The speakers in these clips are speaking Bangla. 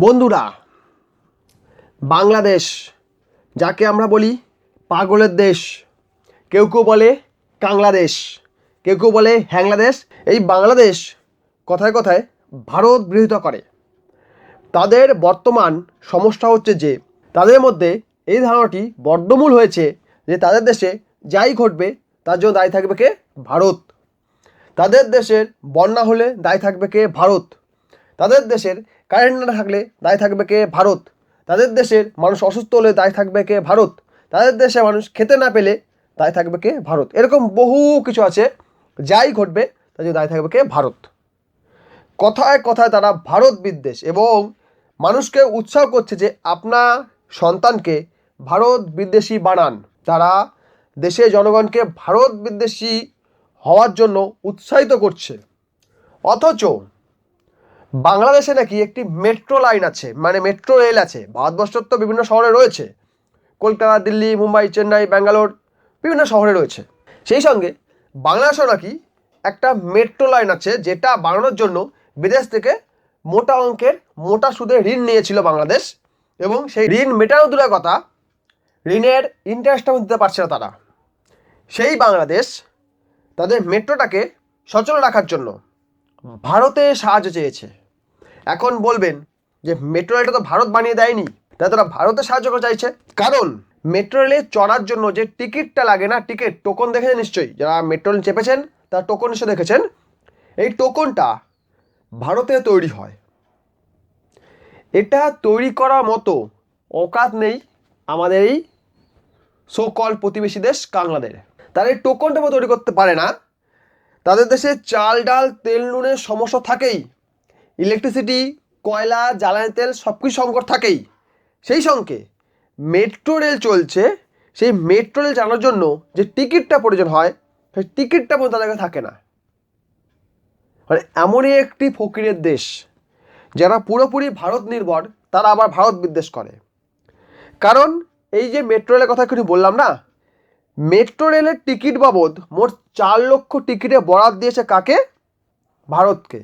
বন্ধুরা, বাংলাদেশ, যাকে আমরা বলি পাগলের দেশ, কেউ কেউ বলে কাংলাদেশ, কেউ কেউ বলে হ্যাংলাদেশ, এই বাংলাদেশ কথায় কথায় ভারত বিরোধিতা করে। তাদের বর্তমান সমস্যা হচ্ছে যে, তাদের মধ্যে এই ধারণাটি বদ্ধমূল হয়েছে যে তাদের দেশে যাই ঘটবে, তার জন্য দায়ী থাকবে কে? ভারত। তাদের দেশের বন্যা হলে দায়ী থাকবে কে? ভারত। তাদের দেশের কারেন্ট না থাকলে দায়ী থাকবে কে? ভারত। তাদের দেশের মানুষ অসুস্থ হলে দায়ী থাকবে কে? ভারত। তাদের দেশে মানুষ খেতে না পেলে দায়ী থাকবে কে? ভারত। এরকম বহু কিছু আছে, যাই ঘটবে জন্য দায়ী থাকবে কে? ভারত। কথায় কথায় তারা ভারত বিদ্বেষ এবং মানুষকে উৎসাহ করছে যে আপনার সন্তানকে ভারত বিদ্বেষী বানান। তারা দেশের জনগণকে ভারত বিদ্বেষী হওয়ার জন্য উৎসাহিত করছে। অথচ বাংলাদেশে নাকি একটি মেট্রো লাইন আছে মানে মেট্রো রেল আছে, ভারতবর্ষের তো বিভিন্ন শহরে রয়েছে। কলকাতা, দিল্লি, মুম্বাই, চেন্নাই, ব্যাঙ্গালোর বিভিন্ন শহরে রয়েছে। সেই সঙ্গে বাংলাদেশেও নাকি একটা মেট্রো লাইন আছে, যেটা বানানোর জন্য বিদেশ থেকে মোটা অঙ্কের মোটা সুদে ঋণ নিয়েছিল বাংলাদেশ। এবং সেই ঋণ মেটানো দূরের কথা, ঋণের ইন্টারেস্টটাও দিতে পারছে না তারা। সেই বাংলাদেশ তাদের মেট্রোটাকে সচল রাখার জন্য ভারতে সাহায্য চেয়েছে। এখন বলবেন যে মেট্রো রেলটা তো ভারত বানিয়ে দেয়নি তাই তারা ভারতে সাহায্য করতে চাইছে। কারণ মেট্রো রেলে চড়ার জন্য যে টিকিটটা লাগে না টিকিট টোকন দেখেছেন নিশ্চয়ই? যারা মেট্রো রেল চেপেছেন, তারা টোকন নিশ্চয় দেখেছেন। এই টোকনটা ভারতে তৈরি হয়। এটা তৈরি করার মতো অকাত নেই আমাদের এই সোকল প্রতিবেশী দেশ কাংলাদের তারা এই টোকনটা তৈরি করতে পারে না। তাদের দেশে চাল, ডাল, তেল, নুনের সমস্যা থাকেই। ইলেকট্রিসিটি, কয়লা, জ্বালানি তেল সব কিছু সংকট থাকেই। সেই সঙ্গে মেট্রো রেল চলছে, সেই মেট্রো রেল চালানোর জন্য যে টিকিটটা প্রয়োজন হয়, সেই টিকিটটা পর্যন্ত তাদের কাছে থাকে না। মানে এমনই একটি ফকিরের দেশ, যারা পুরোপুরি ভারত নির্ভর, তারা আবার ভারত বিদ্বেষ করে। কারণ এই যে মেট্রো রেলের কথা একটু বললাম না, মেট্রো রেলের টিকিট বাবদ মোট চার লক্ষ টিকিটে বরাদ দিয়েছে কাকে? ভারতকে।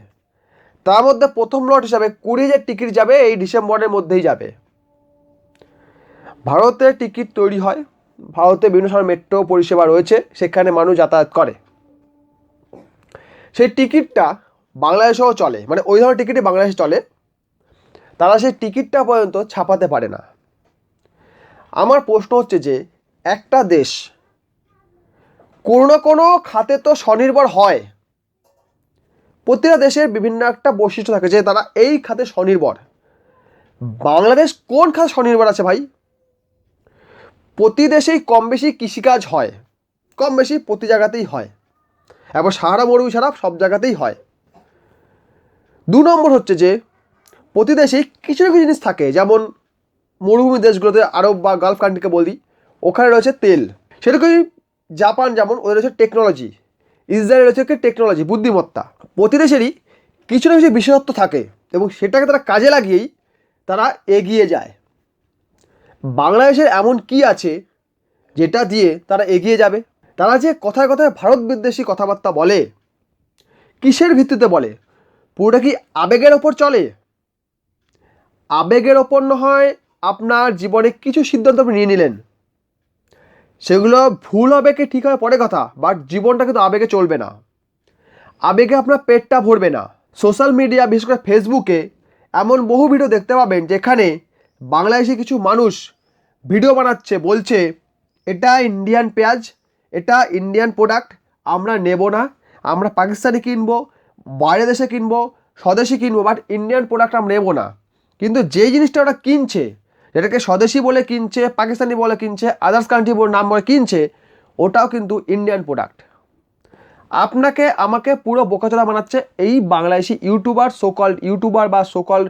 তার মধ্যে প্রথম লট হিসাবে কুড়ি হাজার টিকিট যাবে, এই ডিসেম্বরের মধ্যেই যাবে। ভারতে টিকিট তৈরি হয়। ভারতে বিভিন্ন সময় মেট্রো পরিষেবা রয়েছে, সেখানে মানুষ যাতায়াত করে। সেই টিকিটটা বাংলাদেশেও চলে মানে ওই ধরনের টিকিটই বাংলাদেশে চলে। তারা সেই টিকিটটা পর্যন্ত ছাপাতে পারে না। আমার প্রশ্ন হচ্ছে যে, একটা দেশ কোনো না কোনো খাতে তো স্বনির্ভর হয়। প্রতিটা দেশের বিভিন্ন একটা বৈশিষ্ট্য থাকে যে তারা এই খাতে স্বনির্ভর। বাংলাদেশ কোন খাতে স্বনির্ভর আছে ভাই? প্রতি দেশেই কম বেশি কৃষিকাজ হয়। কম বেশি প্রতি জায়গাতেই হয়। এবং সাহারা মরুভূমি ছাড়া সব জায়গাতেই হয়। দু নম্বর হচ্ছে যে, প্রতি দেশেই কিছু না কিছু জিনিস থাকে। যেমন মরুভূমি দেশগুলোতে আরব বা গালফ কান্ট্রিকে বলি, ওখানে রয়েছে তেল। সেরকমই জাপান যেমন, ওদের রয়েছে টেকনোলজি ইসরায়েল রয়েছে একটি টেকনোলজি বুদ্ধিমত্তা। প্রতি দেশেরই কিছু না কিছু বিশেষত্ব থাকে এবং সেটাকে তারা কাজে লাগিয়েই তারা এগিয়ে যায়। বাংলাদেশের এমন কি আছে যেটা দিয়ে তারা এগিয়ে যাবে? তারা যে কথায় কথায় ভারত বিদ্বেষী কথাবার্তা বলে, কিসের ভিত্তিতে বলে? পুরোটা কি আবেগের ওপর চলে? আবেগের ওপর না হয় আপনার জীবনে কিছু সিদ্ধান্ত আপনি নিয়ে নিলেন। সেগুলো ভুল হবে কি ঠিক হবে পরে কথা বাট জীবনটা কিন্তু আবেগে চলবে না। আবেগে আপনার পেটটা ভরবে না। সোশ্যাল মিডিয়া বিশেষ করে ফেসবুকে এমন বহু ভিডিও দেখতে পাবেন যেখানে বাংলাদেশে কিছু মানুষ ভিডিও বানাচ্ছে, বলছে, এটা ইন্ডিয়ান পেঁয়াজ, এটা ইন্ডিয়ান প্রোডাক্ট আমরা নেব না। আমরা পাকিস্তানি কিনবো, বাইরে দেশে কিনবো, স্বদেশি কিনবো বাট ইন্ডিয়ান প্রোডাক্ট আমরা নেব না। কিন্তু যেই জিনিসটা ওরা কিনছে যেটাকে স্বদেশি বলে কিনছে, পাকিস্তানি বলে কিনছে আদার্স কান্ট্রি নাম বলে কিনছে, ওটাও কিন্তু ইন্ডিয়ান প্রোডাক্ট আপনাকে, আমাকে পুরো বোকাচোরা বানাচ্ছে এই বাংলাদেশি ইউটিউবার সোকল ইউটিউবার বা সোকল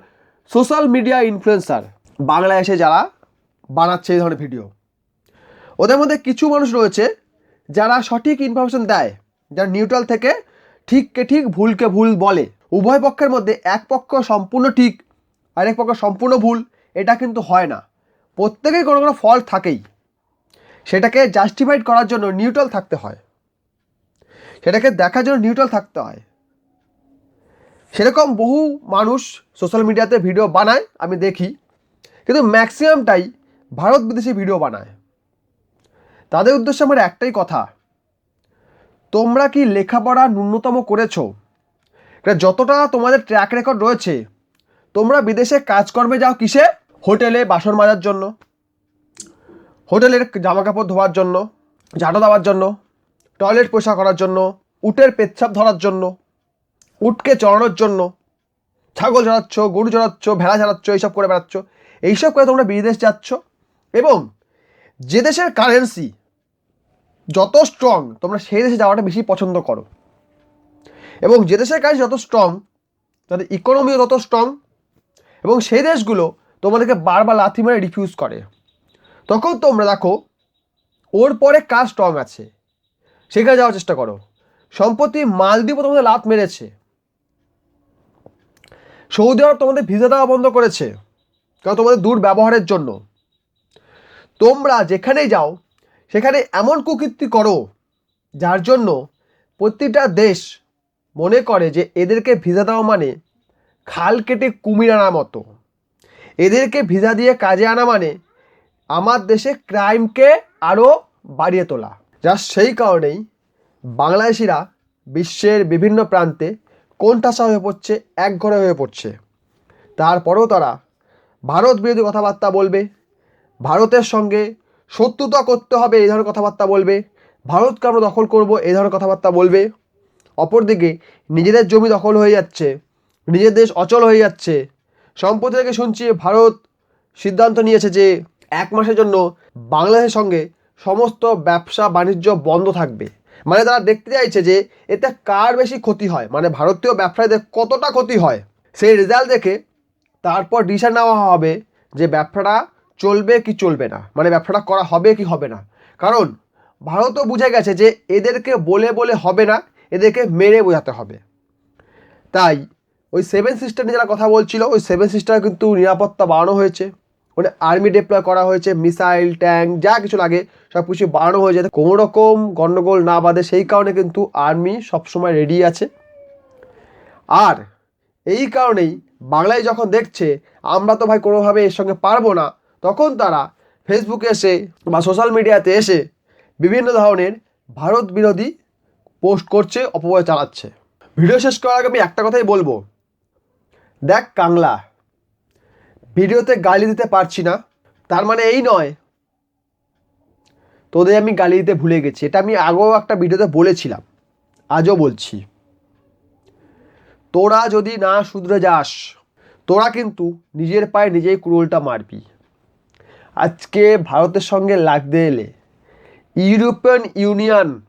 সোশ্যাল মিডিয়া ইনফ্লুয়েন্সার বাংলাদেশে যারা বানাচ্ছে এই ধরনের ভিডিও ওদের মধ্যে কিছু মানুষ রয়েছে যারা সঠিক ইনফরমেশন দেয়, যারা নিউট্রাল থেকে ঠিককে ঠিক ভুলকে ভুল বলে। উভয় পক্ষের মধ্যে এক পক্ষ সম্পূর্ণ ঠিক আরেক পক্ষ সম্পূর্ণ ভুল। এটা কিন্তু হয় না। প্রত্যেকেই কোনো কোনো ফল্ট থাকেই। সেটাকে জাস্টিফাইড করার জন্য নিউট্রাল থাকতে হয়। সেটাকে দেখার জন্য নিউট্রাল থাকতে হয়। সেরকম বহু মানুষ সোশ্যাল মিডিয়াতে ভিডিও বানায়, আমি দেখি। কিন্তু ম্যাক্সিমামটাই ভারত বিদেশি ভিডিও বানায়। তাদের উদ্দেশ্যে আমার একটাই কথা। তোমরা কি লেখাপড়া ন্যূনতম করেছ? যতটা তোমাদের ট্র্যাক রেকর্ড রয়েছে, তোমরা বিদেশে কাজকর্মে যাও কিসে? হোটেলে বাসন মাজার জন্য, হোটেলের জামা কাপড় ধোয়ার জন্য, ঝাঁটো দেওয়ার জন্য, টয়লেট পরিষ্কার করার জন্য, উটের পেচ্ছাপ ধরার জন্য, উটকে চড়ানোর জন্য, ছাগল চড়াচ্ছ, গরু চড়াচ্ছ, ভেড়া চড়াচ্ছ, এইসব করে বেড়াচ্ছ, এইসব করে তোমরা বিদেশ যাচ্ছ এবং যে দেশের কারেন্সি যত স্ট্রং তোমরা সেই দেশে যাওয়াটা বেশি পছন্দ করো। এবং যে দেশের কারেন্সি যত স্ট্রং তাদের ইকোনমিও তত স্ট্রং এবং সেই দেশগুলো তোমাদেরকে বারবার লাথি মারে রিফিউজ করে। তখন তোমরা দেখো, ওর পরে কাজ স্ট্রং আছে? সেখানে যাওয়ার চেষ্টা করো। সম্প্রতি মালদ্বীপও তোমাদের লাত মেরেছে। সৌদি আরব তোমাদের ভিসা দেওয়া বন্ধ করেছে, কারণ তোমাদের দুর্ব্যবহারের জন্য। তোমরা যেখানেই যাও, সেখানে এমন কুকীর্তি করো, যার জন্য প্রতিটা দেশ মনে করে যে এদেরকে ভিসা দেওয়া মানে খাল কেটে কুমির আনার মতো। এদেরকে ভিসা দিয়ে কাজে আনা মানে আমার দেশে ক্রাইমকে আরও বাড়িয়ে তোলা। যা সেই কারণেই বাংলাদেশিরা বিশ্বের বিভিন্ন প্রান্তে কোণঠাসা হয়ে পড়ছে একঘরে হয়ে পড়ছে। তারপরেও তারা ভারত বিরোধী কথাবার্তা বলবে, ভারতের সঙ্গে শত্রুতা করতে হবে এই ধরনের কথাবার্তা বলবে, ভারতকে আমরা দখল করব এই ধরনের কথাবার্তা বলবে। অপরদিকে নিজেদের জমি দখল হয়ে যাচ্ছে, নিজের দেশ অচল হয়ে যাচ্ছে সম্প্রতি থেকে শুনছি ভারত সিদ্ধান্ত নিয়েছে যে এক মাসের জন্য বাংলাদেশের সঙ্গে সমস্ত ব্যবসা বাণিজ্য বন্ধ থাকবে। মানে তারা দেখতে চাইছে যে এতে কার বেশি ক্ষতি হয়? মানে ভারতীয় ব্যবসায়ীদের কতটা ক্ষতি হয়? সেই রেজাল্ট দেখে তারপর ডিসিশন নেওয়া হবে যে ব্যবসাটা চলবে কি চলবে না। মানে ব্যবসাটা করা হবে কি হবে না। কারণ ভারতও বুঝে গেছে যে এদেরকে বলে বলে হবে না, এদেরকে মেরে বোঝাতে হবে। তাই ওই সেভেন সিস্টার নিয়ে যারা কথা বলছিল, ওই সেভেন সিস্টার কিন্তু নিরাপত্তা বাড়ানো হয়েছে। মানে আর্মি ডিপ্লয় করা হয়েছে মিসাইল ট্যাঙ্ক যা কিছু লাগে সব কিছু বাড়ানো হয়ে যাতে কোনো রকম গণ্ডগোল না বাঁধে, সেই কারণে কিন্তু আর্মি সবসময় রেডি আছে। আর এই কারণেই বাংলায় যখন দেখছে, আমরা তো ভাই কোনোভাবে এর সঙ্গে পারব না, তখন তারা ফেসবুকে এসে বা সোশ্যাল মিডিয়াতে এসে বিভিন্ন ধরনের ভারত বিরোধী পোস্ট করছে, অপব্যয় চালাচ্ছে। ভিডিও শেষ করার আগে আমি একটা কথাই বলব। দেখ কাংলা। ভিডিওতে গালি দিতে পারছি না। তার মানে এই নয়। তোদের আমি গালি দিতে ভুলে গেছি। এটা আমি আগেও একটা ভিডিওতে বলেছিলাম। আজও বলছি। তোরা যদি না শুধরে যাস, তোরা কিন্তু নিজের পায়ে নিজেই কুড়োলটা মারবি। আজকে ভারতের সঙ্গে লাগতে এলে ইউরোপিয়ান ইউনিয়ন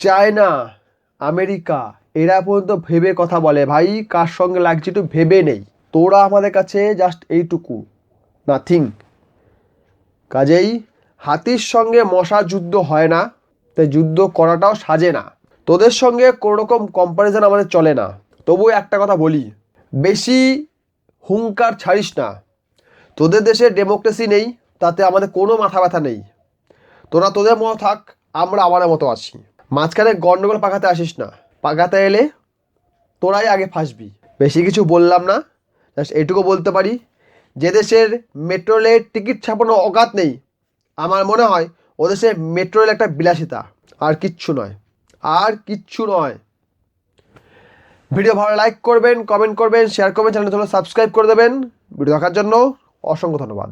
চায়না আমেরিকা এরা পর্যন্ত ভেবে কথা বলে, ভাই, কার সঙ্গে লাগছে একটু ভেবে নেই। তোরা আমাদের কাছে জাস্ট এইটুকু নাথিং কাজেই হাতির সঙ্গে মশা যুদ্ধ হয় না, তাই যুদ্ধ করাটাও সাজে না। তোদের সঙ্গে কোনো রকম কম্প্যারিজন আমাদের চলে না। তবুও একটা কথা বলি, বেশি হুঙ্কার ছাড়িস না। তোদের দেশে ডেমোক্রেসি নেই, তাতে আমাদের কোনো মাথা ব্যথা নেই। তোরা তোদের মতো থাক, আমরা আমাদের মতো আছি। মাঝখানে গন্ডগোল পাকাতে আসিস না। পাকাতে এলে তোরাই আগে ফাঁসবি। বেশি কিছু বললাম না, জাস্ট এটুকু বলতে পারি যে দেশের মেট্রো রেলের টিকিট ছাপানো অগাত নেই। আমার মনে হয় ও দেশে মেট্রো রেল একটা বিলাসিতা, আর কিচ্ছু নয়, আর কিচ্ছু নয়। ভিডিও ভালো লাইক করবেন কমেন্ট করবেন শেয়ার করবেন চ্যানেলটা সাবস্ক্রাইব করে দেবেন। ভিডিও দেখার জন্য অসংখ্য ধন্যবাদ।